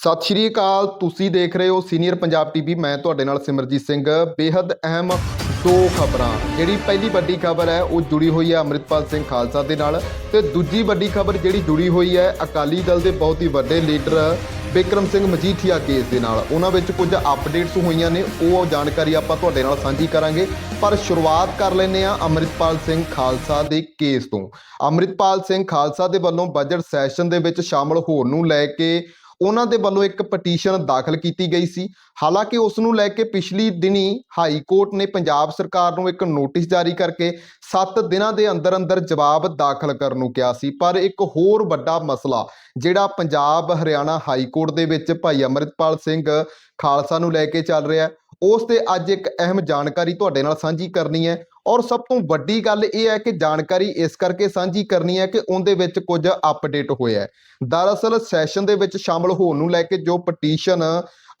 ਸਤਿ ਸ਼੍ਰੀ ਅਕਾਲ, ਤੁਸੀਂ ਦੇਖ ਰਹੇ ਹੋ ਸੀਨੀਅਰ ਪੰਜਾਬ ਟੀਵੀ, ਮੈਂ ਤੁਹਾਡੇ ਨਾਲ ਸਿਮਰਜੀਤ ਸਿੰਘ। ਬੇहद ਅਹਿਮ ਦੋ ਖਬਰਾਂ, ਜਿਹੜੀ ਪਹਿਲੀ ਵੱਡੀ ਖਬਰ ਹੈ, ਉਹ ਜੁੜੀ ਹੋਈ ਹੈ ਅੰਮ੍ਰਿਤਪਾਲ ਸਿੰਘ ਖਾਲਸਾ ਦੇ ਨਾਲ ਤੇ ਦੂਜੀ ਵੱਡੀ ਖਬਰ ਜਿਹੜੀ ਜੁੜੀ ਹੋਈ ਹੈ ਅਕਾਲੀ ਦਲ ਦੇ ਬਹੁਤ ਹੀ ਵੱਡੇ ਲੀਡਰ ਬਿਕਰਮ ਸਿੰਘ ਮਜੀਠੀਆ ਕੇਸ ਦੇ ਨਾਲ। ਉਹਨਾਂ ਵਿੱਚ ਕੁਝ ਅਪਡੇਟਸ ਹੋਈਆਂ ਨੇ, ਉਹ ਜਾਣਕਾਰੀ ਆਪਾਂ ਤੁਹਾਡੇ ਨਾਲ ਸਾਂਝੀ ਕਰਾਂਗੇ। ਪਰ ਸ਼ੁਰੂਆਤ ਕਰ ਲੈਂਦੇ ਆ ਅੰਮ੍ਰਿਤਪਾਲ ਸਿੰਘ ਖਾਲਸਾ ਦੇ ਕੇਸ ਤੋਂ। ਅੰਮ੍ਰਿਤਪਾਲ ਸਿੰਘ ਖਾਲਸਾ ਦੇ ਵੱਲੋਂ ਬਜਟ ਸੈਸ਼ਨ ਦੇ ਵਿੱਚ ਸ਼ਾਮਲ ਹੋਣ ਨੂੰ ਲੈ ਕੇ ਉਹਨਾਂ ਦੇ ਵੱਲੋਂ ਇੱਕ ਪਟੀਸ਼ਨ ਦਾਖਲ ਕੀਤੀ ਗਈ ਸੀ। ਹਾਲਾਂਕਿ ਉਸ ਨੂੰ ਲੈ ਕੇ ਪਿਛਲੀ ਦਿਨੀ ਹਾਈ ਕੋਰਟ ਨੇ ਪੰਜਾਬ ਸਰਕਾਰ ਨੂੰ ਇੱਕ ਨੋਟਿਸ ਜਾਰੀ ਕਰਕੇ 7 ਦਿਨਾਂ ਦੇ ਅੰਦਰ ਅੰਦਰ ਜਵਾਬ ਦਾਖਲ ਕਰਨ ਨੂੰ ਕਿਹਾ ਸੀ। ਪਰ ਇੱਕ ਹੋਰ ਵੱਡਾ ਮਸਲਾ, ਜਿਹੜਾ ਪੰਜਾਬ ਹਰਿਆਣਾ ਹਾਈ ਕੋਰਟ ਦੇ ਵਿੱਚ ਭਾਈ ਅਮਰਿਤਪਾਲ ਸਿੰਘ ਖਾਲਸਾ ਨੂੰ ਲੈ ਕੇ ਚੱਲ ਰਿਹਾ ਉਸ ਤੇ ਅੱਜ ਇੱਕ ਅਹਿਮ ਜਾਣਕਾਰੀ ਤੁਹਾਡੇ ਨਾਲ ਸਾਂਝੀ ਕਰਨੀ ਹੈ। ਔਰ ਸਭ ਤੋਂ ਵੱਡੀ ਗੱਲ ਇਹ ਹੈ ਕਿ ਜਾਣਕਾਰੀ ਇਸ ਕਰਕੇ ਸਾਂਝੀ ਕਰਨੀ ਹੈ ਕਿ ਉਹਦੇ ਵਿੱਚ ਕੁਝ ਅਪਡੇਟ ਹੋਇਆ ਹੈ। ਦਰਅਸਲ ਸੈਸ਼ਨ ਦੇ ਵਿੱਚ ਸ਼ਾਮਲ ਹੋਣ ਨੂੰ ਲੈ ਕੇ ਜੋ ਪਟੀਸ਼ਨ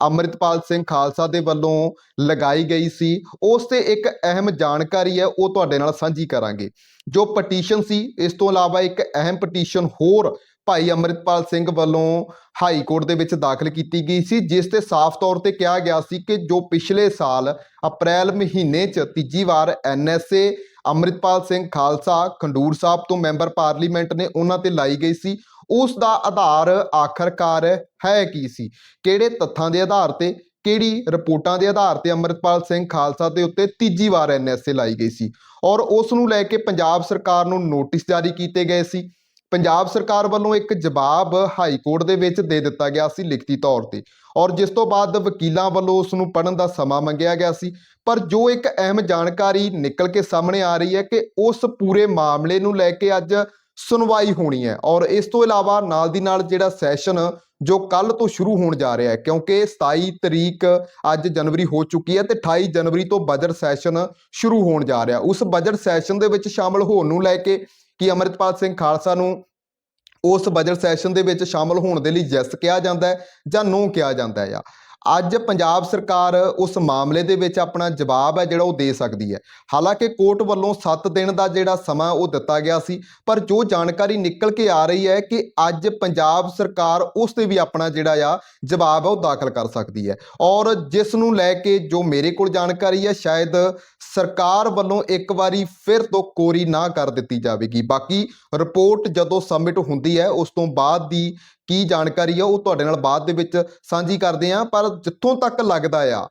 ਅੰਮ੍ਰਿਤਪਾਲ ਸਿੰਘ ਖਾਲਸਾ ਦੇ ਵੱਲੋਂ ਲਗਾਈ ਗਈ ਸੀ, ਉਸ ਤੇ ਇੱਕ ਅਹਿਮ ਜਾਣਕਾਰੀ ਹੈ, ਉਹ ਤੁਹਾਡੇ ਨਾਲ ਸਾਂਝੀ ਕਰਾਂਗੇ। ਜੋ ਪਟੀਸ਼ਨ ਸੀ, ਇਸ ਤੋਂ ਇਲਾਵਾ ਇੱਕ ਅਹਿਮ ਪਟੀਸ਼ਨ ਹੋਰ ਭਾਈ ਅੰਮ੍ਰਿਤਪਾਲ ਸਿੰਘ ਵੱਲੋਂ ਹਾਈ ਕੋਰਟ ਦੇ ਵਿੱਚ ਦਾਖਲ ਕੀਤੀ ਗਈ ਸੀ, ਜਿਸ ਤੇ ਸਾਫ਼ ਤੌਰ ਤੇ ਕਿਹਾ ਗਿਆ ਸੀ ਕਿ ਜੋ ਪਿਛਲੇ ਸਾਲ ਅਪ੍ਰੈਲ ਮਹੀਨੇ 'ਚ ਤੀਜੀ ਵਾਰ ਐਨਐਸਏ ਅੰਮ੍ਰਿਤਪਾਲ ਸਿੰਘ ਖਾਲਸਾ ਖੰਡੂਰ ਸਾਹਿਬ ਤੋਂ ਮੈਂਬਰ ਪਾਰਲੀਮੈਂਟ ਨੇ ਉਹਨਾਂ ਤੇ ਲਾਈ ਗਈ ਸੀ, ਉਸ ਦਾ ਆਧਾਰ ਆਖਰਕਾਰ ਹੈ ਕੀ ਸੀ? ਕਿਹੜੇ ਤੱਥਾਂ ਦੇ ਆਧਾਰ ਤੇ, ਕਿਹੜੀ ਰਿਪੋਰਟਾਂ ਦੇ ਆਧਾਰ ਤੇ ਅੰਮ੍ਰਿਤਪਾਲ ਸਿੰਘ ਖਾਲਸਾ ਦੇ ਉੱਤੇ ਤੀਜੀ ਵਾਰ ਐਨਐਸਏ ਲਾਈ ਗਈ ਸੀ? ਔਰ ਉਸ ਨੂੰ ਲੈ ਕੇ ਪੰਜਾਬ ਸਰਕਾਰ ਨੂੰ ਨੋਟਿਸ ਜਾਰੀ ਕੀਤੇ ਗਏ ਸੀ ਪੰਜਾਬ ਸਰਕਾਰ ਵੱਲੋਂ ਇੱਕ ਜਵਾਬ ਹਾਈ ਕੋਰਟ ਦੇ ਵਿੱਚ ਦੇ ਦਿੱਤਾ ਗਿਆ ਸੀ ਲਿਖਤੀ ਤੌਰ ਤੇ ਔਰ ਜਿਸ ਤੋਂ ਬਾਅਦ ਵਕੀਲਾਂ ਵੱਲੋਂ ਉਸ ਨੂੰ ਪੜਨ ਦਾ ਸਮਾਂ ਮੰਗਿਆ ਗਿਆ ਸੀ। ਪਰ ਜੋ ਇੱਕ ਅਹਿਮ ਜਾਣਕਾਰੀ ਨਿਕਲ ਕੇ ਸਾਹਮਣੇ ਆ ਰਹੀ ਹੈ ਕਿ ਉਸ ਪੂਰੇ ਮਾਮਲੇ ਨੂੰ ਲੈ ਕੇ ਅੱਜ ਸੁਣਵਾਈ ਹੋਣੀ ਹੈ ਔਰ ਇਸ ਤੋਂ ਇਲਾਵਾ ਨਾਲ ਦੀ ਨਾਲ ਜਿਹੜਾ ਸੈਸ਼ਨ ਜੋ ਕੱਲ ਤੋਂ ਸ਼ੁਰੂ ਹੋਣ ਜਾ ਰਿਹਾ ਹੈ, ਕਿਉਂਕਿ 27 ਤਰੀਕ ਅੱਜ ਜਨਵਰੀ ਹੋ ਚੁੱਕੀ ਹੈ ਤੇ 28 ਜਨਵਰੀ ਤੋਂ ਬਜਟ ਸੈਸ਼ਨ ਸ਼ੁਰੂ ਹੋਣ ਜਾ ਰਿਹਾ। ਉਸ ਬਜਟ ਸੈਸ਼ਨ ਦੇ ਵਿੱਚ ਸ਼ਾਮਲ ਹੋਣ ਨੂੰ ਲੈ ਕੇ ਕਿ ਅਮਰਿਤਪਾਲ ਸਿੰਘ ਖਾਲਸਾ ਨੂੰ ਉਸ ਬਜਟ ਸੈਸ਼ਨ ਦੇ ਵਿੱਚ ਸ਼ਾਮਲ ਹੋਣ ਦੇ ਲਈ ਯੈਸ ਕਿਹਾ ਜਾਂਦਾ ਹੈ ਜਾਂ ਨੋ ਕਿਹਾ ਜਾਂਦਾ ਹੈ ਅੱਜ ਪੰਜਾਬ ਸਰਕਾਰ ਉਸ ਮਾਮਲੇ ਦੇ ਵਿੱਚ ਆਪਣਾ ਜਵਾਬ ਹੈ ਜਿਹੜਾ ਉਹ ਦੇ ਸਕਦੀ ਹੈ। ਹਾਲਾਂਕਿ ਕੋਰਟ ਵੱਲੋਂ 7 ਦਿਨ ਦਾ ਜਿਹੜਾ ਸਮਾਂ ਉਹ ਦਿੱਤਾ ਗਿਆ ਸੀ, ਪਰ ਜੋ ਜਾਣਕਾਰੀ ਨਿਕਲ ਕੇ ਆ ਰਹੀ ਹੈ ਕਿ ਅੱਜ ਪੰਜਾਬ ਸਰਕਾਰ ਉਸ ਤੇ ਵੀ ਆਪਣਾ ਜਿਹੜਾ ਆ ਜਵਾਬ ਹੈ ਉਹ ਦਾਖਲ ਕਰ ਸਕਦੀ ਹੈ। ਔਰ ਜਿਸ ਨੂੰ ਲੈ ਕੇ ਜੋ ਮੇਰੇ ਕੋਲ ਜਾਣਕਾਰੀ ਹੈ, ਸ਼ਾਇਦ ਸਰਕਾਰ ਵੱਲੋਂ ਇੱਕ ਵਾਰੀ ਫਿਰ ਤੋਂ ਕੋਰੀ ਨਾ ਕਰ ਦਿੱਤੀ ਜਾਵੇਗੀ। ਬਾਕੀ ਰਿਪੋਰਟ ਜਦੋਂ ਸਬਮਿਟ ਹੁੰਦੀ ਹੈ, ਉਸ ਤੋਂ ਬਾਅਦ ਦੀ ਕੀ ਜਾਣਕਾਰੀ ਆ, ਉਹ ਤੁਹਾਡੇ ਨਾਲ ਬਾਅਦ ਦੇ ਵਿੱਚ ਸਾਂਝੀ ਕਰਦੇ ਆ ਪਰ ਜਿੱਥੋਂ ਤੱਕ ਲੱਗਦਾ ਆ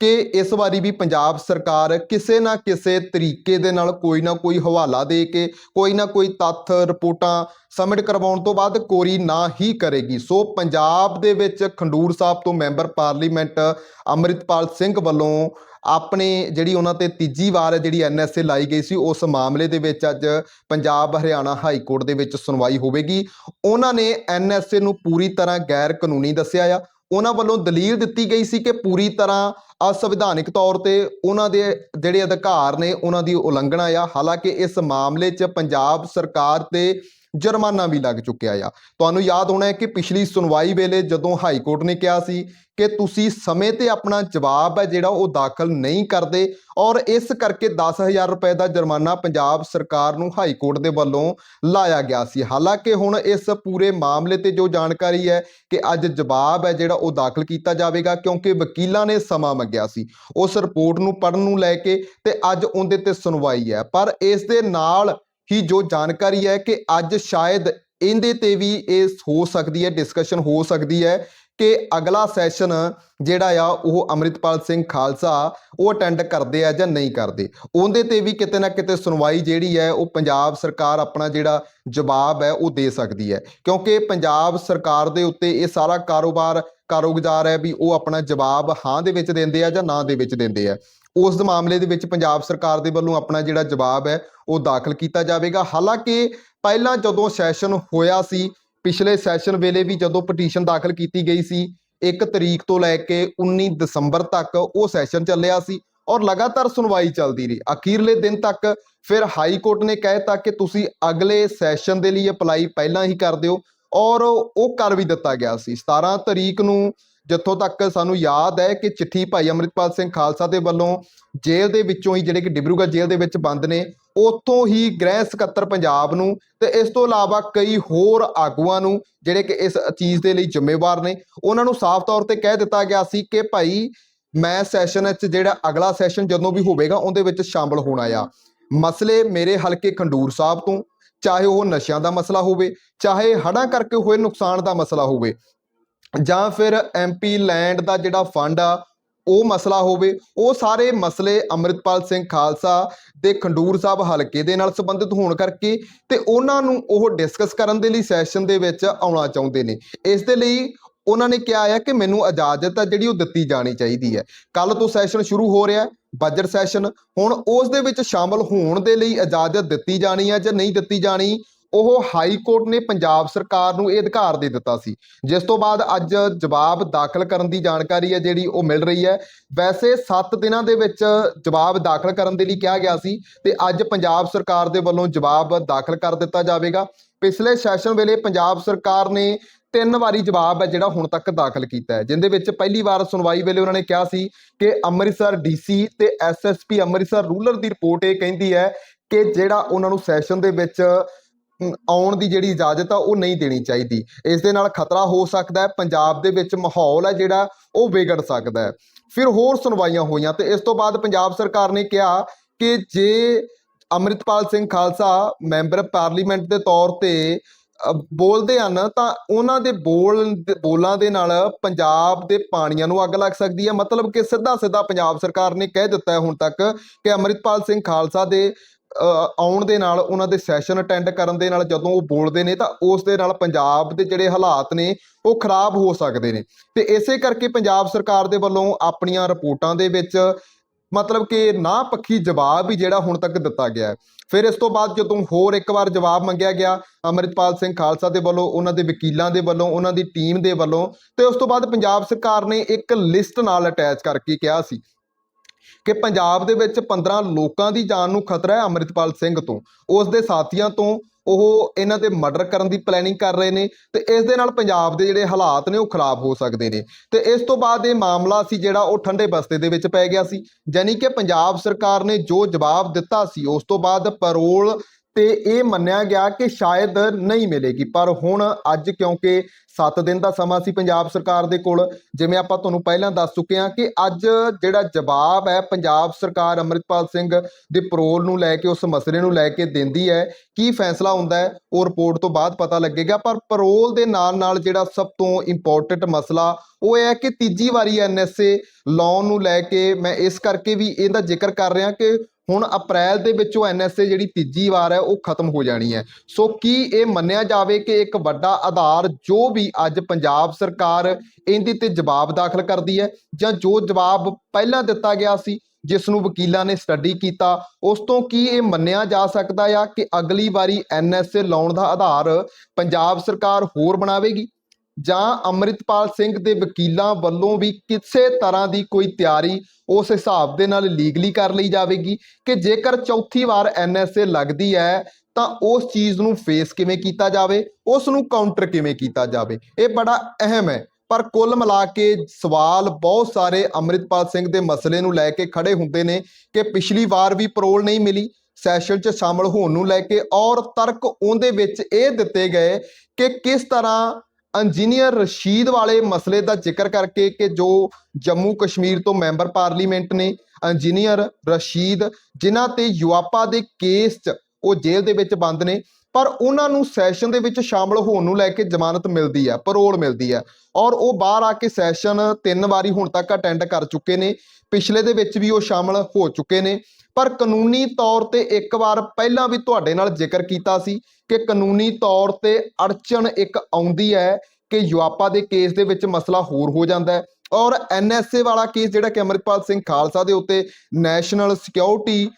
ਕਿ ਇਸ ਵਾਰੀ ਵੀ ਪੰਜਾਬ ਸਰਕਾਰ ਕਿਸੇ ਨਾ ਕਿਸੇ ਤਰੀਕੇ ਦੇ ਨਾਲ ਕੋਈ ਨਾ ਕੋਈ ਹਵਾਲਾ ਦੇ ਕੇ, ਕੋਈ ਨਾ ਕੋਈ ਤੱਥ, ਰਿਪੋਰਟਾਂ ਸਬਮਿਟ ਕਰਵਾਉਣ ਤੋਂ ਬਾਅਦ ਕੋਰੀ ਨਾ ਹੀ ਕਰੇਗੀ। ਸੋ ਪੰਜਾਬ ਦੇ ਵਿੱਚ ਖੰਡੂਰ ਸਾਹਿਬ ਤੋਂ ਮੈਂਬਰ ਪਾਰਲੀਮੈਂਟ ਅੰਮ੍ਰਿਤਪਾਲ ਸਿੰਘ ਵੱਲੋਂ ਆਪਣੇ ਜਿਹੜੀ ਉਹਨਾਂ ਤੇ ਤੀਜੀ ਵਾਰ ਹੈ ਜਿਹੜੀ ਐਨਐਸਏ ਲਾਈ ਗਈ ਸੀ, ਉਸ ਮਾਮਲੇ ਦੇ ਵਿੱਚ ਅੱਜ ਪੰਜਾਬ ਹਰਿਆਣਾ ਹਾਈ ਕੋਰਟ ਦੇ ਵਿੱਚ ਸੁਣਵਾਈ ਹੋਵੇਗੀ। ਉਹਨਾਂ ਨੇ ਐਨਐਸਏ ਨੂੰ ਪੂਰੀ ਤਰ੍ਹਾਂ ਗੈਰ ਕਾਨੂੰਨੀ ਦੱਸਿਆ ਆ। ਉਹਨਾਂ ਵੱਲੋਂ ਦਲੀਲ ਦਿੱਤੀ ਗਈ ਸੀ ਕਿ ਪੂਰੀ ਤਰ੍ਹਾਂ ਅਸੰਵਿਧਾਨਿਕ ਤੌਰ ਤੇ ਉਹਨਾਂ ਦੇ ਜਿਹੜੇ ਅਧਿਕਾਰ ਨੇ, ਉਹਨਾਂ ਦੀ ਉਲੰਘਣਾ ਆ। ਹਾਲਾਂਕਿ ਇਸ ਮਾਮਲੇ 'ਚ ਪੰਜਾਬ ਸਰਕਾਰ ਤੇ ਜੁਰਮਾਨਾ ਵੀ ਲੱਗ ਚੁੱਕਿਆ ਆ। ਤੁਹਾਨੂੰ ਯਾਦ ਹੋਣਾ ਹੈ ਕਿ ਪਿਛਲੀ ਸੁਣਵਾਈ ਵੇਲੇ ਜਦੋਂ ਹਾਈ ਕੋਰਟ ਨੇ ਕਿਹਾ ਸੀ ਕਿ ਤੁਸੀਂ ਸਮੇਂ ਤੇ ਆਪਣਾ ਜਵਾਬ ਹੈ ਜਿਹੜਾ ਉਹ ਦਾਖਲ ਨਹੀਂ ਕਰਦੇ ਔਰ ਇਸ ਕਰਕੇ 10000 ਰੁਪਏ ਦਾ ਜੁਰਮਾਨਾ ਪੰਜਾਬ ਸਰਕਾਰ ਨੂੰ ਹਾਈ ਕੋਰਟ ਦੇ ਵੱਲੋਂ ਲਾਇਆ ਗਿਆ ਸੀ। ਹਾਲਾਂਕਿ ਹੁਣ ਇਸ ਪੂਰੇ ਮਾਮਲੇ ਤੇ ਜੋ ਜਾਣਕਾਰੀ ਹੈ ਕਿ ਅੱਜ ਜਵਾਬ ਹੈ ਜਿਹੜਾ ਉਹ ਦਾਖਲ ਕੀਤਾ ਜਾਵੇਗਾ ਕਿਉਂਕਿ ਵਕੀਲਾਂ ਨੇ ਸਮਾਂ ਮੰਗਿਆ ਸੀ। ਉਸ ਰਿਪੋਰਟ ਨੂੰ ਪੜਨ ਨੂੰ ਲੈ ਕੇ ਤੇ ਅੱਜ ਉਹਦੇ ਤੇ ਸੁਣਵਾਈ ਹੈ। ਪਰ ਇਸ ਦੇ ਨਾਲ ਹੀ ਜੋ ਜਾਣਕਾਰੀ ਹੈ ਕਿ ਅੱਜ ਸ਼ਾਇਦ ਇਹਦੇ ਤੇ ਵੀ ਇਹ ਹੋ ਸਕਦੀ ਹੈ ਡਿਸਕਸ਼ਨ ਹੋ ਸਕਦੀ ਹੈ ਕਿ ਅਗਲਾ ਸੈਸ਼ਨ ਜਿਹੜਾ ਆ ਉਹ ਅਮਰਿਤਪਾਲ ਸਿੰਘ ਖਾਲਸਾ ਉਹ ਅਟੈਂਡ ਕਰਦੇ ਆ ਜਾਂ ਨਹੀਂ ਕਰਦੇ। ਉਹਦੇ ਤੇ ਵੀ ਕਿਤੇ ਨਾ ਕਿਤੇ ਸੁਣਵਾਈ ਜਿਹੜੀ ਹੈ, ਉਹ ਪੰਜਾਬ ਸਰਕਾਰ ਆਪਣਾ ਜਿਹੜਾ ਜਵਾਬ ਹੈ, ਉਹ ਦੇ ਸਕਦੀ ਹੈ। ਕਿਉਂਕਿ ਪੰਜਾਬ ਸਰਕਾਰ ਦੇ ਉੱਤੇ ਇਹ ਸਾਰਾ ਕਾਰੋਬਾਰ, ਕਾਰੋਗੁਜ਼ਾਰ ਹੈ ਵੀ ਉਹ ਆਪਣਾ ਜਵਾਬ ਹਾਂ ਦੇ ਵਿੱਚ ਦਿੰਦੇ ਆ ਜਾਂ ਨਾ ਦੇ ਵਿੱਚ ਦਿੰਦੇ ਆ। ਉਸ ਦੇ ਮਾਮਲੇ ਦੇ ਵਿੱਚ ਪੰਜਾਬ ਸਰਕਾਰ ਦੇ ਵੱਲੋਂ ਆਪਣਾ ਜਿਹੜਾ ਜਵਾਬ ਹੈ, ਉਹ ਦਾਖਲ ਕੀਤਾ ਜਾਵੇਗਾ। ਹਾਲਾਂਕਿ ਪਹਿਲਾਂ ਜਦੋਂ ਸੈਸ਼ਨ ਹੋਇਆ ਸੀ, ਪਿਛਲੇ ਸੈਸ਼ਨ ਵੇਲੇ ਵੀ ਜਦੋਂ ਪਟੀਸ਼ਨ ਦਾਖਲ ਕੀਤੀ ਗਈ ਸੀ 1 ਤਰੀਕ ਤੋਂ ਲੈ ਕੇ 19 ਦਸੰਬਰ ਤੱਕ ਉਹ ਸੈਸ਼ਨ ਚੱਲਿਆ ਸੀ ਔਰ ਲਗਾਤਾਰ ਸੁਣਵਾਈ ਚੱਲਦੀ ਰਹੀ। ਅਖੀਰਲੇ ਦਿਨ ਤੱਕ ਫਿਰ ਹਾਈ ਕੋਰਟ ਨੇ ਕਹਿਤਾ ਕਿ ਤੁਸੀਂ ਅਗਲੇ ਸੈਸ਼ਨ ਦੇ ਲਈ ਅਪਲਾਈ ਪਹਿਲਾਂ ਹੀ ਕਰ ਦਿਓ ਔਰ ਉਹ ਕਰ ਵੀ ਦਿੱਤਾ ਗਿਆ ਸੀ। 17 ਤਰੀਕ ਨੂੰ ਜਿੱਥੋਂ ਤੱਕ ਸਾਨੂੰ ਯਾਦ ਹੈ ਕਿ ਚਿੱਠੀ ਭਾਈ ਅਮਰਿਤਪਾਲ ਸਿੰਘ ਖਾਲਸਾ ਦੇ ਵੱਲੋਂ ਜੇਲ੍ਹ ਦੇ ਵਿੱਚੋਂ ਹੀ ਜਿਹੜੇ ਕਿ ਡਿਬਰੂਗੜ੍ਹ ਜੇਲ੍ਹ ਦੇ ਵਿੱਚ ਬੰਦ ਨੇ, ਉੱਥੋਂ ਹੀ ਗ੍ਰਹਿ ਸਕੱਤਰ ਪੰਜਾਬ ਨੂੰ ਤੇ ਇਸ ਤੋਂ ਇਲਾਵਾ ਕਈ ਹੋਰ ਆਗੂਆਂ ਨੂੰ ਜਿਹੜੇ ਕਿ ਇਸ ਚੀਜ਼ ਦੇ ਲਈ ਜ਼ਿੰਮੇਵਾਰ ਨੇ, ਉਹਨਾਂ ਨੂੰ ਸਾਫ਼ ਤੌਰ ਤੇ ਕਹਿ ਦਿੱਤਾ ਗਿਆ ਸੀ ਕਿ ਭਾਈ ਮੈਂ ਸੈਸ਼ਨ ਵਿੱਚ ਜਿਹੜਾ ਅਗਲਾ ਸੈਸ਼ਨ ਜਦੋਂ ਵੀ ਹੋਵੇਗਾ ਉਹਦੇ ਵਿੱਚ ਸ਼ਾਮਲ ਹੋਣਾ ਆ। ਮਸਲੇ ਮੇਰੇ ਹਲਕੇ ਖੰਡੂਰ ਸਾਹਿਬ ਤੋਂ, ਚਾਹੇ ਉਹ ਨਸ਼ਿਆਂ ਦਾ ਮਸਲਾ ਹੋਵੇ, ਚਾਹੇ ਹੜ੍ਹਾਂ ਕਰਕੇ ਹੋਏ ਨੁਕਸਾਨ ਦਾ ਮਸਲਾ ਹੋਵੇ ਜਾਂ ਫਿਰ ਐਮਪੀ ਲੈਂਡ ਦਾ ਜਿਹੜਾ ਫੰਡ ਆ, ਉਹ ਮਸਲਾ ਹੋਵੇ, ਉਹ ਸਾਰੇ ਮਸਲੇ ਅਮਰਿਤਪਾਲ ਸਿੰਘ ਖਾਲਸਾ ਦੇ ਖੰਡੂਰ ਸਾਹਿਬ ਹਲਕੇ ਦੇ ਨਾਲ ਸੰਬੰਧਿਤ ਹੋਣ ਕਰਕੇ ਤੇ ਉਹਨਾਂ ਨੂੰ ਉਹ ਡਿਸਕਸ ਕਰਨ ਦੇ ਲਈ ਸੈਸ਼ਨ ਦੇ ਵਿੱਚ ਆਉਣਾ ਚਾਹੁੰਦੇ ਨੇ। ਇਸ ਦੇ ਲਈ ਉਹਨਾਂ ਨੇ ਕਿਹਾ ਹੈ ਕਿ ਮੈਨੂੰ ਇਜਾਜ਼ਤ ਆ ਜਿਹੜੀ ਉਹ ਦਿੱਤੀ ਜਾਣੀ ਚਾਹੀਦੀ ਹੈ। ਕੱਲ ਤੋਂ ਸੈਸ਼ਨ ਸ਼ੁਰੂ ਹੋ ਰਿਹਾ ਹੈ ਬਜਟ ਸੈਸ਼ਨ ਹੁਣ ਉਸ ਦੇ ਵਿੱਚ ਸ਼ਾਮਲ ਹੋਣ ਦੇ ਲਈ ਇਜਾਜ਼ਤ ਦਿੱਤੀ ਜਾਣੀ ਹੈ ਜਾਂ ਨਹੀਂ ਦਿੱਤੀ ਜਾਣੀ ਉਹ ਹਾਈ ਕੋਰਟ ਨੇ ਪੰਜਾਬ ਸਰਕਾਰ ਨੂੰ ਇਹ ਅਧਿਕਾਰ ਦੇ ਦਿੱਤਾ ਸੀ। ਜਿਸ ਤੋਂ ਬਾਅਦ ਅੱਜ ਜਵਾਬ ਦਾਖਲ ਕਰਨ ਦੀ ਜਾਣਕਾਰੀ ਹੈ ਜਿਹੜੀ ਉਹ ਮਿਲ ਰਹੀ ਹੈ। ਵੈਸੇ 7 ਦਿਨਾਂ ਦੇ ਵਿੱਚ ਜਵਾਬ ਦਾਖਲ ਕਰਨ ਦੇ ਲਈ ਕਿਹਾ ਗਿਆ ਸੀ ਤੇ ਅੱਜ ਪੰਜਾਬ ਸਰਕਾਰ ਦੇ ਵੱਲੋਂ ਜਵਾਬ ਦਾਖਲ ਕਰ ਦਿੱਤਾ ਜਾਵੇਗਾ। ਪਿਛਲੇ ਸੈਸ਼ਨ ਵੇਲੇ ਪੰਜਾਬ ਸਰਕਾਰ ਨੇ ਤਿੰਨ ਵਾਰੀ ਜਵਾਬ ਹੈ ਜਿਹੜਾ ਹੁਣ ਤੱਕ ਦਾਖਲ ਕੀਤਾ ਹੈ। ਜਿੰਦੇ ਵਿੱਚ ਪਹਿਲੀ ਵਾਰ ਸੁਣਵਾਈ ਵੇਲੇ ਉਹਨਾਂ ਨੇ ਕਿਹਾ ਸੀ ਕਿ ਅੰਮ੍ਰਿਤਸਰ ਡੀਸੀ ਤੇ ਐਸਐਸਪੀ ਅੰਮ੍ਰਿਤਸਰ ਰੂਰਲ ਦੀ ਰਿਪੋਰਟ ਇਹ ਕਹਿੰਦੀ ਹੈ ਕਿ ਜਿਹੜਾ ਉਹਨਾਂ ਨੂੰ ਸੈਸ਼ਨ ਦੇ ਵਿੱਚ ਆਉਣ ਦੀ ਜਿਹੜੀ ਇਜਾਜ਼ਤ ਆ, ਉਹ ਨਹੀਂ ਦੇਣੀ ਚਾਹੀਦੀ। ਇਸ ਦੇ ਨਾਲ ਖਤਰਾ ਹੋ ਸਕਦਾ ਹੈ, ਪੰਜਾਬ ਦੇ ਵਿੱਚ ਮਾਹੌਲ ਹੈ ਜਿਹੜਾ, ਉਹ ਵਿਗੜ ਸਕਦਾ ਹੈ। ਫਿਰ ਹੋਰ ਸੁਣਵਾਈਆਂ ਹੋਈਆਂ ਤੇ ਇਸ ਤੋਂ ਬਾਅਦ ਪੰਜਾਬ ਸਰਕਾਰ ਨੇ ਕਿਹਾ ਕਿ ਜੇ ਅੰਮ੍ਰਿਤਪਾਲ ਸਿੰਘ ਖਾਲਸਾ ਮੈਂਬਰ ਪਾਰਲੀਮੈਂਟ ਦੇ ਤੌਰ ਤੇ ਬੋਲਦੇ ਹਨ, ਤਾਂ ਉਹਨਾਂ ਦੇ ਬੋਲ, ਬੋਲਾਂ ਦੇ ਨਾਲ ਪੰਜਾਬ ਦੇ ਪਾਣੀਆਂ ਨੂੰ ਅੱਗ ਲੱਗ ਸਕਦੀ ਹੈ। ਮਤਲਬ ਕਿ ਸਿੱਧਾ ਸਿੱਧਾ ਪੰਜਾਬ ਸਰਕਾਰ ਨੇ ਕਹਿ ਦਿੱਤਾ ਹੈ ਹੁਣ ਤੱਕ ਕਿ ਅੰਮ੍ਰਿਤਪਾਲ ਸਿੰਘ ਖਾਲਸਾ ਦੇ ਆਉਣ ਦੇ ਨਾਲ ਉਹਨਾਂ ਦੇ ਸੈਸ਼ਨ ਅਟੈਂਡ ਕਰਨ ਦੇ ਨਾਲ ਜਦੋਂ ਉਹ ਬੋਲਦੇ ਨੇ ਤਾਂ ਉਸ ਦੇ ਨਾਲ ਪੰਜਾਬ ਦੇ ਜਿਹੜੇ ਹਾਲਾਤ ਨੇ ਉਹ ਖਰਾਬ ਹੋ ਸਕਦੇ ਨੇ। ਤੇ ਇਸੇ ਕਰਕੇ ਪੰਜਾਬ ਸਰਕਾਰ ਦੇ ਵੱਲੋਂ ਆਪਣੀਆਂ ਰਿਪੋਰਟਾਂ ਦੇ ਵਿੱਚ ਮਤਲਬ ਕਿ ਨਾ ਪੱਖੀ ਜਵਾਬ ਹੀ ਜਿਹੜਾ ਹੁਣ ਤੱਕ ਦਿੱਤਾ ਗਿਆ ਹੈ। ਫਿਰ ਇਸ ਤੋਂ ਬਾਅਦ ਜਦੋਂ ਹੋਰ ਇੱਕ ਵਾਰ ਜਵਾਬ ਮੰਗਿਆ ਗਿਆ, ਅਮਰਿਤਪਾਲ ਸਿੰਘ ਖਾਲਸਾ ਦੇ ਵੱਲੋਂ, ਉਹਨਾਂ ਦੇ ਵਕੀਲਾਂ ਦੇ ਵੱਲੋਂ, ਉਹਨਾਂ ਦੀ ਟੀਮ ਦੇ ਵੱਲੋਂ, ਤੇ ਉਸ ਤੋਂ ਬਾਅਦ ਪੰਜਾਬ ਸਰਕਾਰ ਨੇ ਇੱਕ ਲਿਸਟ ਨਾਲ ਅਟੈਚ ਕਰਕੇ ਕਿਹਾ ਸੀ ਕਿ ਪੰਜਾਬ ਦੇ ਵਿੱਚ 15 ਲੋਕਾਂ ਦੀ ਜਾਨ ਨੂੰ ਖਤਰਾ ਹੈ ਅਮਰਿਤਪਾਲ ਸਿੰਘ ਤੋਂ। ਉਸ ਦੇ ਸਾਥੀਆਂ ਤੋਂ ਉਹ ਇਹਨਾਂ ਦੇ ਮਰਡਰ ਕਰਨ ਦੀ ਪਲੈਨਿੰਗ ਕਰ ਰਹੇ ਨੇ ਤੇ ਇਸ ਦੇ ਨਾਲ ਪੰਜਾਬ ਦੇ ਜਿਹੜੇ ਹਾਲਾਤ ਨੇ ਉਹ ਖਰਾਬ ਹੋ ਸਕਦੇ ਨੇ। ਤੇ ਇਸ ਤੋਂ ਬਾਅਦ ਇਹ ਮਾਮਲਾ ਸੀ ਜਿਹੜਾ ਉਹ ਠੰਡੇ ਬਸਤੇ ਦੇ ਵਿੱਚ ਪੈ ਗਿਆ ਸੀ। ਯਾਨੀ ਕਿ ਪੰਜਾਬ ਸਰਕਾਰ ਨੇ ਜੋ ਜਵਾਬ ਦਿੱਤਾ ਸੀ, ਉਸ ਤੋਂ ਬਾਅਦ ਪੈਰੋਲ ਤੇ ਇਹ ਮੰਨਿਆ ਗਿਆ ਕਿ ਸ਼ਾਇਦ ਨਹੀਂ ਮਿਲੇਗੀ। ਪਰ ਹੁਣ ਅੱਜ ਕਿਉਂਕਿ 7 ਦਿਨ ਦਾ ਸਮਾਂ ਸੀ ਪੰਜਾਬ ਸਰਕਾਰ ਦੇ ਕੋਲ, ਜਿਵੇਂ ਆਪਾਂ ਤੁਹਾਨੂੰ ਪਹਿਲਾਂ ਦੱਸ ਚੁੱਕੇ ਹਾਂ ਕਿ ਅੱਜ ਜਿਹੜਾ ਜਵਾਬ ਹੈ ਪੰਜਾਬ ਸਰਕਾਰ ਅੰਮ੍ਰਿਤਪਾਲ ਸਿੰਘ ਦੇ ਪਰੋਲ ਨੂੰ ਲੈ ਕੇ, ਉਸ ਮਸਲੇ ਨੂੰ ਲੈ ਕੇ ਦਿੰਦੀ ਹੈ। ਕੀ ਫੈਸਲਾ ਹੁੰਦਾ ਹੈ, ਉਹ ਰਿਪੋਰਟ ਤੋਂ ਬਾਅਦ ਪਤਾ ਲੱਗੇਗਾ। ਪਰ ਪੈਰੋਲ ਦੇ ਨਾਲ ਨਾਲ ਜਿਹੜਾ ਸਭ ਤੋਂ ਇੰਪੋਰਟੈਂਟ ਮਸਲਾ, ਉਹ ਇਹ ਹੈ ਕਿ ਤੀਜੀ ਵਾਰੀ ਐਨਐਸਏ ਲਾਉਣ ਨੂੰ ਲੈ ਕੇ ਮੈਂ ਇਸ ਕਰਕੇ ਵੀ ਇਹਦਾ ਜ਼ਿਕਰ ਕਰ ਰਿਹਾ ਕਿ ਹੁਣ ਅਪ੍ਰੈਲ ਦੇ ਵਿੱਚ ਉਹ ਐਨਐਸਏ ਜਿਹੜੀ ਤੀਜੀ ਵਾਰ ਹੈ, ਉਹ ਖਤਮ ਹੋ ਜਾਣੀ ਹੈ। ਸੋ ਕੀ ਇਹ ਮੰਨਿਆ ਜਾਵੇ ਕਿ ਇੱਕ ਵੱਡਾ ਆਧਾਰ ਜੋ ਵੀ ਅੱਜ ਪੰਜਾਬ ਸਰਕਾਰ ਇਹਦੇ ਤੇ ਜਵਾਬ ਦਾਖਲ ਕਰਦੀ ਹੈ ਜਾਂ ਜੋ ਜਵਾਬ ਪਹਿਲਾਂ ਦਿੱਤਾ ਗਿਆ ਸੀ, ਜਿਸ ਨੂੰ ਵਕੀਲਾਂ ਨੇ ਸਟੱਡੀ ਕੀਤਾ, ਉਸ ਤੋਂ ਕੀ ਇਹ ਮੰਨਿਆ ਜਾ ਸਕਦਾ ਆ ਕਿ ਅਗਲੀ ਵਾਰੀ ਐਨਐਸਏ ਲਾਉਣ ਦਾ ਆਧਾਰ ਪੰਜਾਬ ਸਰਕਾਰ ਹੋਰ ਬਣਾਵੇਗੀ? ਜਾਂ ਅੰਮ੍ਰਿਤਪਾਲ ਸਿੰਘ ਦੇ ਵਕੀਲਾਂ ਵੱਲੋਂ ਵੀ ਕਿਸੇ ਤਰ੍ਹਾਂ ਦੀ ਕੋਈ ਤਿਆਰੀ ਉਸ ਹਿਸਾਬ ਦੇ ਨਾਲ ਲੀਗਲੀ ਕਰ ਲਈ ਜਾਵੇਗੀ ਕਿ ਜੇਕਰ ਚੌਥੀ ਵਾਰ ਐਨਐਸਏ ਲੱਗਦੀ ਹੈ, ਤਾਂ ਉਸ ਚੀਜ਼ ਨੂੰ ਫੇਸ ਕਿਵੇਂ ਕੀਤਾ ਜਾਵੇ, ਉਸ ਨੂੰ ਕਾਊਂਟਰ ਕਿਵੇਂ ਕੀਤਾ ਜਾਵੇ? ਇਹ ਬੜਾ ਅਹਿਮ ਹੈ। ਪਰ ਕੁੱਲ ਮਿਲਾ ਕੇ ਸਵਾਲ ਬਹੁਤ ਸਾਰੇ ਅੰਮ੍ਰਿਤਪਾਲ ਸਿੰਘ ਦੇ ਮਸਲੇ ਨੂੰ ਲੈ ਕੇ ਖੜੇ ਹੁੰਦੇ ਨੇ ਕਿ ਪਿਛਲੀ ਵਾਰ ਵੀ ਪਰੋਲ ਨਹੀਂ ਮਿਲੀ। ਸੈਸ਼ਨ 'ਚ ਸ਼ਾਮਲ ਹੋਣ ਨੂੰ ਲੈ ਕੇ ਔਰ ਤਰਕ ਉਹਦੇ ਵਿੱਚ ਇਹ ਦਿੱਤੇ ਗਏ ਕਿ ਕਿਸ ਤਰ੍ਹਾਂ ਇੰਜੀਨੀਅਰ ਰਸ਼ੀਦ ਵਾਲੇ ਮਸਲੇ ਦਾ ਜ਼ਿਕਰ ਕਰਕੇ ਕਿ ਜੋ ਜੰਮੂ ਕਸ਼ਮੀਰ ਤੋਂ ਮੈਂਬਰ ਪਾਰਲੀਮੈਂਟ ਨੇ ਇੰਜੀਨੀਅਰ ਰਸ਼ੀਦ, ਜਿਨ੍ਹਾਂ ਤੇ ਯੂਆਪਾ ਦੇ ਕੇਸ 'ਚ ਉਹ ਜੇਲ੍ਹ ਦੇ ਵਿੱਚ ਬੰਦ ਨੇ, ਪਰ ਉਹਨਾਂ ਨੂੰ ਸੈਸ਼ਨ ਦੇ ਵਿੱਚ ਸ਼ਾਮਲ ਹੋਣ ਨੂੰ ਲੈ ਕੇ ਜ਼ਮਾਨਤ ਮਿਲਦੀ ਹੈ, ਪਰੋਲ ਮਿਲਦੀ ਹੈ। ਔਰ ਉਹ ਬਾਹਰ ਆ ਕੇ ਸੈਸ਼ਨ ਤਿੰਨ ਵਾਰੀ ਹੁਣ ਤੱਕ ਅਟੈਂਡ ਕਰ ਚੁੱਕੇ ਨੇ, ਪਿਛਲੇ ਦੇ ਵਿੱਚ ਵੀ ਉਹ ਸ਼ਾਮਲ ਹੋ ਚੁੱਕੇ ਨੇ। ਪਰ ਕਾਨੂੰਨੀ ਤੌਰ ਤੇ ਇੱਕ ਵਾਰ ਪਹਿਲਾਂ ਵੀ ਤੁਹਾਡੇ ਨਾਲ ਜ਼ਿਕਰ ਕੀਤਾ ਸੀ ਕਿ ਕਾਨੂੰਨੀ ਤੌਰ ਤੇ ਅੜਚਣ ਇੱਕ ਆਉਂਦੀ ਹੈ ਕਿ ਯੂਆਪਾ ਦੇ ਕੇਸ ਦੇ ਵਿੱਚ ਮਸਲਾ ਹੋਰ ਹੋ ਜਾਂਦਾ ਹੈ। ਔਰ ਐਨਐਸਏ ਵਾਲਾ ਕੇਸ ਜਿਹੜਾ ਕਿ ਅਮਰਿਤਪਾਲ ਸਿੰਘ ਖਾਲਸਾ ਦੇ ਉੱਤੇ ਨੈਸ਼ਨਲ ਸਿਕਿਉਰਿਟੀ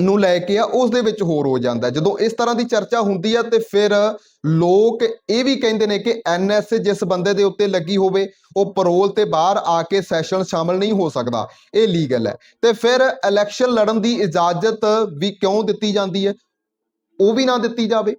ਨੂੰ ਲੈ ਕੇ ਆ, ਉਸ ਦੇ ਵਿੱਚ ਹੋਰ ਹੋ ਜਾਂਦਾ ਜਦੋਂ ਇਸ ਤਰ੍ਹਾਂ ਦੀ ਚਰਚਾ ਹੁੰਦੀ ਹੈ ਤੇ ਫਿਰ ਲੋਕ ਇਹ ਵੀ ਕਹਿੰਦੇ ਨੇ ਕਿ ਐਨਐਸਏ ਜਿਸ ਬੰਦੇ ਦੇ ਉੱਤੇ ਲੱਗੀ ਹੋਵੇ, ਉਹ ਪੈਰੋਲ ਤੇ ਬਾਹਰ ਆ ਕੇ ਸੈਸ਼ਨ ਸ਼ਾਮਲ ਨਹੀਂ ਹੋ ਸਕਦਾ। ਇਹ ਲੀਗਲ ਹੈ। ਤੇ ਫਿਰ ਇਲੈਕਸ਼ਨ ਲੜਨ ਦੀ ਇਜਾਜ਼ਤ ਵੀ ਕਿਉਂ ਦਿੱਤੀ ਜਾਂਦੀ ਹੈ? ਉਹ ਵੀ ਨਾ ਦਿੱਤੀ ਜਾਵੇ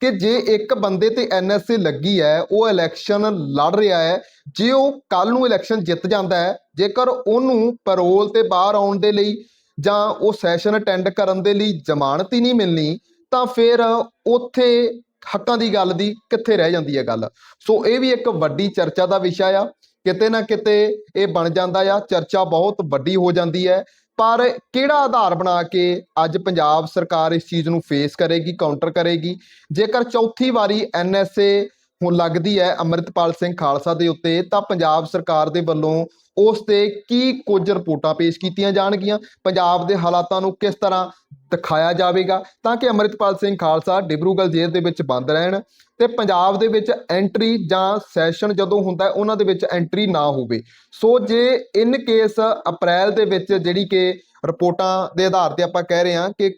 ਕਿ ਜੇ ਇੱਕ ਬੰਦੇ ਤੇ ਐਨਐਸਏ ਲੱਗੀ ਹੈ, ਉਹ ਇਲੈਕਸ਼ਨ ਲੜ ਰਿਹਾ ਹੈ, ਜੇ ਉਹ ਕੱਲ ਨੂੰ ਇਲੈਕਸ਼ਨ ਜਿੱਤ ਜਾਂਦਾ ਹੈ, ਜੇਕਰ ਉਹਨੂੰ ਪੈਰੋਲ ਤੇ ਬਾਹਰ ਆਉਣ ਦੇ ਲਈ ਜਾਂ ਉਹ ਸੈਸ਼ਨ ਅਟੈਂਡ ਕਰਨ ਦੇ ਲਈ ਜ਼ਮਾਨਤ ਹੀ ਨਹੀਂ ਮਿਲਣੀ, ਤਾਂ ਫਿਰ ਉੱਥੇ ਹੱਕਾਂ ਦੀ ਗੱਲ ਦੀ ਕਿੱਥੇ ਰਹਿ ਜਾਂਦੀ ਹੈ ਗੱਲ। ਸੋ ਇਹ ਵੀ ਇੱਕ ਵੱਡੀ ਚਰਚਾ ਦਾ ਵਿਸ਼ਾ ਆ। ਕਿਤੇ ਨਾ ਕਿਤੇ ਇਹ ਬਣ ਜਾਂਦਾ ਆ। ਚਰਚਾ ਬਹੁਤ ਵੱਡੀ ਹੋ ਜਾਂਦੀ ਹੈ। ਪਰ ਕਿਹੜਾ ਆਧਾਰ ਬਣਾ ਕੇ ਅੱਜ ਪੰਜਾਬ ਸਰਕਾਰ ਇਸ ਚੀਜ਼ ਨੂੰ ਫੇਸ ਕਰੇਗੀ ਕਾਊਂਟਰ ਕਰੇਗੀ? ਜੇਕਰ ਚੌਥੀ ਵਾਰੀ ਐਨਐਸਏ ਹੁਣ ਲੱਗਦੀ ਹੈ ਅੰਮ੍ਰਿਤਪਾਲ ਸਿੰਘ ਖਾਲਸਾ ਦੇ ਉੱਤੇ, ਤਾਂ ਪੰਜਾਬ ਸਰਕਾਰ ਦੇ ਵੱਲੋਂ ਉਸ ਤੇ ਕੀ ਕੁਝ ਰਿਪੋਰਟਾਂ ਪੇਸ਼ ਕੀਤੀਆਂ ਜਾਣਗੀਆਂ? ਪੰਜਾਬ ਦੇ ਹਾਲਾਤਾਂ ਨੂੰ ਕਿਸ ਤਰ੍ਹਾਂ ਦਿਖਾਇਆ ਜਾਵੇਗਾ? ਤਾਂ ਕਿ ਅੰਮ੍ਰਿਤਪਾਲ ਸਿੰਘ ਖਾਲਸਾ ਡਿਬਰੂਗੜ੍ਹ ਜੇਲ੍ਹ ਦੇ ਵਿੱਚ ਬੰਦ ਰਹਿਣ ਤੇ ਪੰਜਾਬ ਦੇ ਵਿੱਚ ਐਂਟਰੀ ਜਾਂ ਸੈਸ਼ਨ ਜਦੋਂ ਹੁੰਦਾ ਉਹਨਾਂ ਦੇ ਵਿੱਚ ਐਂਟਰੀ ਨਾ ਹੋਵੇ। ਸੋ ਜੇ ਇਨ ਕੇਸ ਅਪ੍ਰੈਲ ਦੇ ਵਿੱਚ ਜਿਹੜੀ ਕਿ ਰਿਪੋਰਟਾਂ ਦੇ ਆਧਾਰ ਤੇ ਆਪਾਂ ਕਹਿ ਰਹੇ ਹਾਂ ਕਿ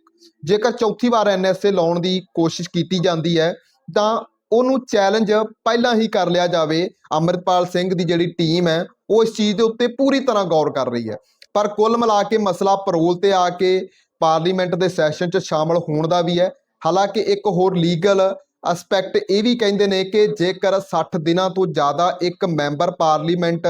ਜੇਕਰ ਚੌਥੀ ਵਾਰ ਐਨਐਸਏ ਲਾਉਣ ਦੀ ਕੋਸ਼ਿਸ਼ ਕੀਤੀ ਜਾਂਦੀ ਹੈ, ਤਾਂ ਉਹਨੂੰ ਚੈਲੰਜ ਪਹਿਲਾਂ ਹੀ ਕਰ ਲਿਆ ਜਾਵੇ। ਅੰਮ੍ਰਿਤਪਾਲ ਸਿੰਘ ਦੀ ਜਿਹੜੀ ਟੀਮ ਹੈ, ਉਹ ਇਸ ਚੀਜ਼ ਦੇ ਉੱਤੇ ਪੂਰੀ ਤਰ੍ਹਾਂ ਗੌਰ ਕਰ ਰਹੀ ਹੈ। ਪਰ ਕੁੱਲ ਮਿਲਾ ਕੇ ਮਸਲਾ ਪਰੋਲ ਤੇ ਆ ਕੇ ਪਾਰਲੀਮੈਂਟ ਦੇ ਸੈਸ਼ਨ 'ਚ ਸ਼ਾਮਲ ਹੋਣ ਦਾ ਵੀ ਹੈ। ਹਾਲਾਂਕਿ ਇੱਕ ਹੋਰ ਲੀਗਲ ਐਸਪੈਕਟ ਇਹ ਵੀ ਕਹਿੰਦੇ ਨੇ ਕਿ ਜੇਕਰ 60 ਦਿਨਾਂ ਤੋਂ ਜ਼ਿਆਦਾ ਇੱਕ ਮੈਂਬਰ ਪਾਰਲੀਮੈਂਟ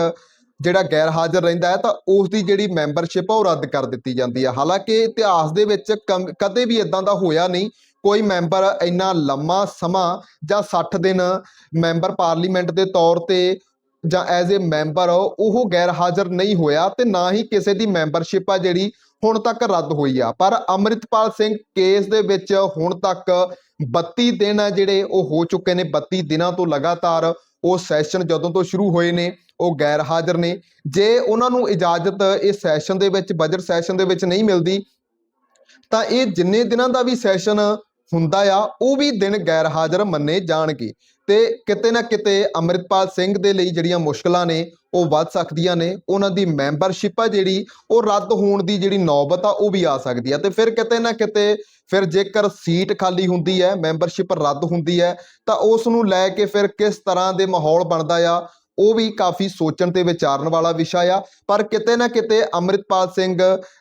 ਜਿਹੜਾ ਗੈਰ ਹਾਜ਼ਰ ਰਹਿੰਦਾ ਹੈ, ਤਾਂ ਉਸ ਦੀ ਜਿਹੜੀ ਮੈਂਬਰਸ਼ਿਪ ਆ ਉਹ ਰੱਦ ਕਰ ਦਿੱਤੀ ਜਾਂਦੀ ਹੈ। ਹਾਲਾਂਕਿ ਇਤਿਹਾਸ ਦੇ ਵਿੱਚ ਕਮ- ਕਦੇ ਵੀ ਇਦਾਂ ਦਾ ਹੋਇਆ ਨਹੀਂ ਕੋਈ ਮੈਂਬਰ ਇੰਨਾ ਲੰਮਾ ਸਮਾਂ ਜਾਂ 60 ਦਿਨ ਮੈਂਬਰ ਪਾਰਲੀਮੈਂਟ ਦੇ ਤੌਰ ਤੇ ਜਾਂ ਐਜ਼ ਅ ਮੈਂਬਰ ਉਹ ਗੈਰ ਹਾਜ਼ਰ ਨਹੀਂ ਹੋਇਆ ਤੇ ਨਾ ਹੀ ਕਿਸੇ ਦੀ ਮੈਂਬਰਸ਼ਿਪ ਆ ਜਿਹੜੀ ਹੁਣ ਤੱਕ ਰੱਦ ਹੋਈ ਆ। ਪਰ ਅੰਮ੍ਰਿਤਪਾਲ ਸਿੰਘ ਕੇਸ ਦੇ ਵਿੱਚ ਹੁਣ ਤੱਕ 32 ਦਿਨ ਆ ਜਿਹੜੇ ਉਹ ਹੋ ਚੁੱਕੇ ਨੇ 32 ਦਿਨਾਂ ਤੋਂ ਲਗਾਤਾਰ ਉਹ ਸੈਸ਼ਨ ਜਦੋਂ ਤੋਂ ਸ਼ੁਰੂ ਹੋਏ ਨੇ, ਉਹ ਗੈਰ ਹਾਜ਼ਰ ਨੇ। ਜੇ ਉਹਨਾਂ ਨੂੰ ਇਜਾਜ਼ਤ ਇਸ ਸੈਸ਼ਨ ਦੇ ਵਿੱਚ, ਬਜਟ ਸੈਸ਼ਨ ਦੇ ਵਿੱਚ ਨਹੀਂ ਮਿਲਦੀ, ਤਾਂ ਇਹ ਜਿੰਨੇ ਦਿਨਾਂ ਦਾ ਵੀ ਸੈਸ਼ਨ ਹੁੰਦਾ ਆ, ਉਹ ਵੀ ਦਿਨ ਗੈਰ ਹਾਜ਼ਰ ਮੰਨੇ ਜਾਣਗੇ ਤੇ ਕਿਤੇ ਨਾ ਕਿਤੇ ਅੰਮ੍ਰਿਤਪਾਲ ਸਿੰਘ ਦੇ ਲਈ ਜਿਹੜੀਆਂ ਮੁਸ਼ਕਲਾਂ ਨੇ, ਉਹ ਵੱਧ ਸਕਦੀਆਂ ਨੇ, ਉਹਨਾਂ ਦੀ ਮੈਂਬਰਸ਼ਿਪ ਆ ਜਿਹੜੀ, ਉਹ ਰੱਦ ਹੋਣ ਦੀ ਜਿਹੜੀ ਨੌਬਤ ਆ, ਉਹ ਵੀ ਆ ਸਕਦੀ ਆ ਤੇ ਫਿਰ ਕਿਤੇ ਨਾ ਕਿਤੇ, ਫਿਰ ਜੇਕਰ ਸੀਟ ਖਾਲੀ ਹੁੰਦੀ ਹੈ, ਮੈਂਬਰਸ਼ਿਪ ਰੱਦ ਹੁੰਦੀ ਹੈ, ਤਾਂ ਉਸ ਨੂੰ ਲੈ ਕੇ ਫਿਰ ਕਿਸ ਤਰ੍ਹਾਂ ਦੇ ਮਾਹੌਲ ਬਣਦਾ ਆ ਉਹ ਵੀ ਕਾਫੀ ਸੋਚਣ ਤੇ ਵਿਚਾਰਨ ਵਾਲਾ ਵਿਸ਼ਾ ਆ। ਪਰ ਕਿਤੇ ਨਾ ਕਿਤੇ ਅੰਮ੍ਰਿਤਪਾਲ ਸਿੰਘ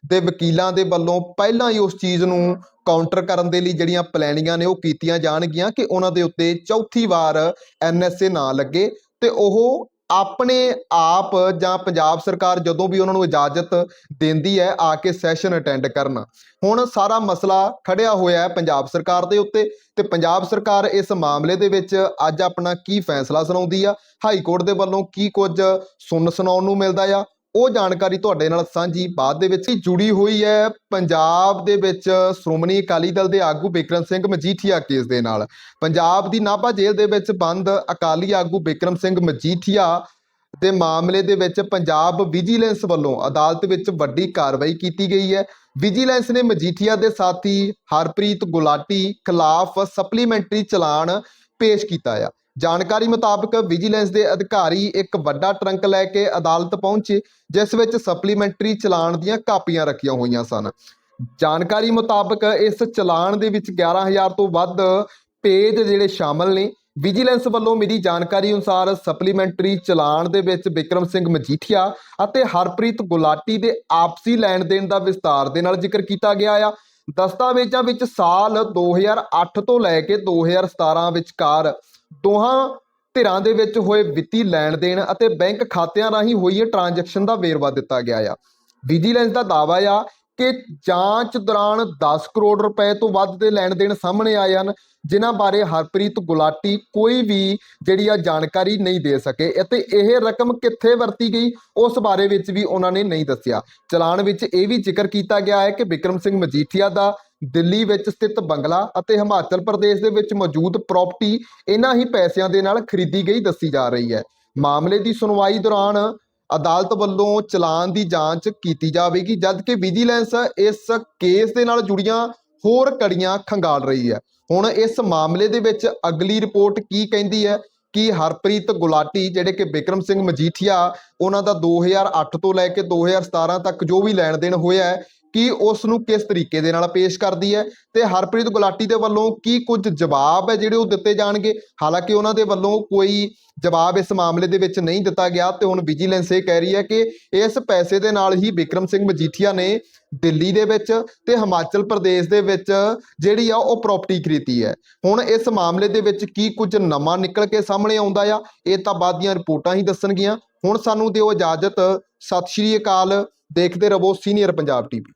ਦੇ ਵਕੀਲਾਂ ਦੇ ਵੱਲੋਂ ਪਹਿਲਾਂ ਹੀ ਉਸ ਚੀਜ਼ ਨੂੰ ਕਾਊਂਟਰ ਕਰਨ ਦੇ ਲਈ ਜਿਹੜੀਆਂ ਪਲੈਨਿੰਗਾਂ ਨੇ ਉਹ ਕੀਤੀਆਂ ਜਾਣਗੀਆਂ ਕਿ ਉਹਨਾਂ ਦੇ ਉੱਤੇ ਚੌਥੀ ਵਾਰ ਐਨਐਸਏ ਨਾ ਲੱਗੇ ਤੇ ਉਹ ਆਪਣੇ ਆਪ ਜਾਂ ਪੰਜਾਬ ਸਰਕਾਰ ਜਦੋਂ ਵੀ ਉਹਨਾਂ ਨੂੰ ਇਜਾਜ਼ਤ ਦਿੰਦੀ ਹੈ ਆ ਕੇ ਸੈਸ਼ਨ ਅਟੈਂਡ ਕਰਨ। ਹੁਣ ਸਾਰਾ ਮਸਲਾ ਖੜਿਆ ਹੋਇਆ ਹੈ ਪੰਜਾਬ ਸਰਕਾਰ ਦੇ ਉੱਤੇ ਤੇ ਪੰਜਾਬ ਸਰਕਾਰ ਇਸ ਮਾਮਲੇ ਦੇ ਵਿੱਚ ਅੱਜ ਆਪਣਾ ਕੀ ਫੈਸਲਾ ਸੁਣਾਉਂਦੀ ਆ, ਹਾਈ ਕੋਰਟ ਦੇ ਵੱਲੋਂ ਕੀ ਕੁਝ ਸੁਣ ਸੁਣਾਉਣ ਨੂੰ ਮਿਲਦਾ ਆ ਉਹ ਜਾਣਕਾਰੀ ਤੁਹਾਡੇ ਨਾਲ ਸਾਂਝੀ ਬਾਅਦ ਦੇ ਵਿੱਚ ਹੀ ਜੁੜੀ ਹੋਈ ਹੈ ਪੰਜਾਬ ਦੇ ਵਿੱਚ ਸ਼੍ਰੋਮਣੀ ਅਕਾਲੀ ਦਲ ਦੇ ਆਗੂ ਬਿਕਰਮ ਸਿੰਘ ਮਜੀਠੀਆ ਕੇਸ ਦੇ ਨਾਲ। ਪੰਜਾਬ ਦੀ ਨਾਭਾ ਜੇਲ੍ਹ ਦੇ ਵਿੱਚ ਬੰਦ ਅਕਾਲੀ ਆਗੂ ਬਿਕਰਮ ਸਿੰਘ ਮਜੀਠੀਆ ਦੇ ਮਾਮਲੇ ਦੇ ਵਿੱਚ ਪੰਜਾਬ ਵਿਜੀਲੈਂਸ ਵੱਲੋਂ ਅਦਾਲਤ ਵਿੱਚ ਵੱਡੀ ਕਾਰਵਾਈ ਕੀਤੀ ਗਈ ਹੈ। ਵਿਜੀਲੈਂਸ ਨੇ ਮਜੀਠੀਆ ਦੇ ਸਾਥੀ ਹਰਪ੍ਰੀਤ ਗੁਲਾਟੀ ਖਿਲਾਫ ਸਪਲੀਮੈਂਟਰੀ ਚਲਾਨ ਪੇਸ਼ ਕੀਤਾ ਆ। ਜਾਣਕਾਰੀ ਮੁਤਾਬਕ ਵਿਜੀਲੈਂਸ ਦੇ ਅਧਿਕਾਰੀ ਇੱਕ ਵੱਡਾ ਟਰੰਕ ਲੈ ਕੇ ਅਦਾਲਤ ਪਹੁੰਚੇ, ਜਿਸ ਵਿੱਚ ਸਪਲੀਮੈਂਟਰੀ ਚਲਾਨ ਦੀਆਂ ਕਾਪੀਆਂ ਰੱਖੀਆਂ ਹੋਈਆਂ ਸਨ। ਜਾਣਕਾਰੀ ਮੁਤਾਬਕ ਇਸ ਚਲਾਨ ਦੇ ਵਿੱਚ 11000 ਤੋਂ ਵੱਧ ਪੇਜ ਜਿਹੜੇ ਸ਼ਾਮਲ ਨੇ। ਵਿਜੀਲੈਂਸ ਵੱਲੋਂ ਮਿਲੀ ਜਾਣਕਾਰੀ ਅਨੁਸਾਰ ਸਪਲੀਮੈਂਟਰੀ ਚਲਾਨ ਦੇ ਵਿੱਚ ਵਿਕਰਮ ਸਿੰਘ ਮਜੀਠੀਆ ਅਤੇ ਹਰਪ੍ਰੀਤ ਗੁਲਾਟੀ ਦੇ ਆਪਸੀ ਲੈਣ ਦੇਣ ਦਾ ਵਿਸਤਾਰ ਦੇ ਨਾਲ ਜ਼ਿਕਰ ਕੀਤਾ ਗਿਆ ਆ। ਦਸਤਾਵੇਜ਼ਾਂ ਵਿੱਚ ਸਾਲ 2008 ਤੋਂ ਲੈ ਕੇ 2017 ਵਿਚਕਾਰ ਦੋਹਾਂ ਧਿਰਾਂ ਦੇ ਵਿੱਚ ਹੋਏ ਵਿੱਤੀ ਲੈਣ ਦੇਣ ਅਤੇ ਬੈਂਕ ਖਾਤਿਆਂ ਰਾਹੀਂ ਹੋਈ ਟ੍ਰਾਂਜੈਕਸ਼ਨ ਦਾ ਵੇਰਵਾ ਦਿੱਤਾ ਗਿਆ ਆ। ਵਿਜੀਲੈਂਸ ਦਾ ਦਾਅਵਾ ਆ ਕਿ ਜਾਂਚ ਦੌਰਾਨ 10 ਕਰੋੜ ਰੁਪਏ ਤੋਂ ਵੱਧ ਦੇ ਲੈਣ ਦੇਣ ਸਾਹਮਣੇ ਆਏ ਹਨ, ਜਿਨ੍ਹਾਂ ਬਾਰੇ ਹਰਪ੍ਰੀਤ ਗੁਲਾਟੀ ਕੋਈ ਵੀ ਜਿਹੜੀ ਆ ਜਾਣਕਾਰੀ ਨਹੀਂ ਦੇ ਸਕੇ ਅਤੇ ਇਹ ਰਕਮ ਕਿੱਥੇ ਵਰਤੀ ਗਈ, ਉਸ ਬਾਰੇ ਵਿੱਚ ਵੀ ਉਹਨਾਂ ਨੇ ਨਹੀਂ ਦੱਸਿਆ। ਚਲਾਨ ਵਿੱਚ ਇਹ ਵੀ ਜ਼ਿਕਰ ਕੀਤਾ ਗਿਆ ਹੈ ਕਿ ਵਿਕਰਮ ਸਿੰਘ ਮਜੀਠੀਆ ਦਾ ਦਿੱਲੀ ਵਿੱਚ ਸਥਿਤ ਬੰਗਲਾ ਅਤੇ ਹਿਮਾਚਲ ਪ੍ਰਦੇਸ਼ ਦੇ ਵਿੱਚ ਮੌਜੂਦ ਪ੍ਰਾਪਰਟੀ ਇਹਨਾਂ ਹੀ ਪੈਸਿਆਂ ਦੇ ਨਾਲ ਖਰੀਦੀ ਗਈ ਦੱਸੀ ਜਾ ਰਹੀ ਹੈ। ਮਾਮਲੇ ਦੀ ਸੁਣਵਾਈ ਦੌਰਾਨ ਅਦਾਲਤ ਵੱਲੋਂ ਚਲਾਨ ਦੀ ਜਾਂਚ ਕੀਤੀ ਜਾਵੇਗੀ, ਜਦਕਿ ਵਿਜੀਲੈਂਸ ਇਸ ਕੇਸ ਦੇ ਨਾਲ ਜੁੜੀਆਂ ਹੋਰ ਕੜੀਆਂ ਖੰਗਾਲ ਰਹੀ ਹੈ। ਹੁਣ ਇਸ ਮਾਮਲੇ ਦੇ ਵਿੱਚ ਅਗਲੀ ਰਿਪੋਰਟ ਕੀ ਕਹਿੰਦੀ ਹੈ? ਕਿ ਹਰਪ੍ਰੀਤ ਗੁਲਾਟੀ, ਜਿਹੜੇ ਕਿ ਬਿਕਰਮ ਸਿੰਘ ਮਜੀਠੀਆ, ਉਹਨਾਂ ਦਾ 2008 ਤੋਂ ਲੈ ਕੇ 2017 ਤੱਕ ਜੋ ਵੀ ਲੈਣ ਦੇਣ ਹੋਇਆ ਹੈ ਕਿ ਉਸ ਨੂੰ ਕਿਸ ਤਰੀਕੇ ਦੇ ਨਾਲ ਪੇਸ਼ ਕਰਦੀ ਹੈ ਤੇ ਹਰਪ੍ਰੀਤ ਗੁਲਾਟੀ ਦੇ ਵੱਲੋਂ ਕੀ ਕੁਝ ਜਵਾਬ ਹੈ ਜਿਹੜੇ ਉਹ ਦਿੱਤੇ ਜਾਣਗੇ? ਹਾਲਾਂਕਿ ਉਹਨਾਂ ਦੇ ਵੱਲੋਂ ਕੋਈ ਜਵਾਬ ਇਸ ਮਾਮਲੇ ਦੇ ਵਿੱਚ ਨਹੀਂ ਦਿੱਤਾ ਗਿਆ ਤੇ ਹੁਣ ਵਿਜੀਲੈਂਸ ਇਹ ਕਹਿ ਰਹੀ ਹੈ ਕਿ ਇਸ ਪੈਸੇ ਦੇ ਨਾਲ ਹੀ ਬਿਕਰਮ ਸਿੰਘ ਮਜੀਠੀਆ ਨੇ ਦਿੱਲੀ ਦੇ ਵਿੱਚ ਤੇ ਹਿਮਾਚਲ ਪ੍ਰਦੇਸ਼ ਦੇ ਵਿੱਚ ਜਿਹੜੀ ਆ ਉਹ ਪ੍ਰਾਪਰਟੀ ਖਰੀਦੀ ਹੈ। ਹੁਣ ਇਸ ਮਾਮਲੇ ਦੇ ਵਿੱਚ ਕੀ ਕੁਝ ਨਵਾਂ ਨਿਕਲ ਕੇ ਸਾਹਮਣੇ ਆਉਂਦਾ ਆ, ਇਹ ਤਾਂ ਬਾਅਦ ਦੀਆਂ ਰਿਪੋਰਟਾਂ ਹੀ ਦੱਸਣਗੀਆਂ। ਹੁਣ ਸਾਨੂੰ ਦਿਓ ਇਜਾਜ਼ਤ। ਸਤਿ ਸ਼੍ਰੀ ਅਕਾਲ। ਦੇਖਦੇ ਰਹੋ ਸੀਨੀਅਰ ਪੰਜਾਬ ਟੀਵੀ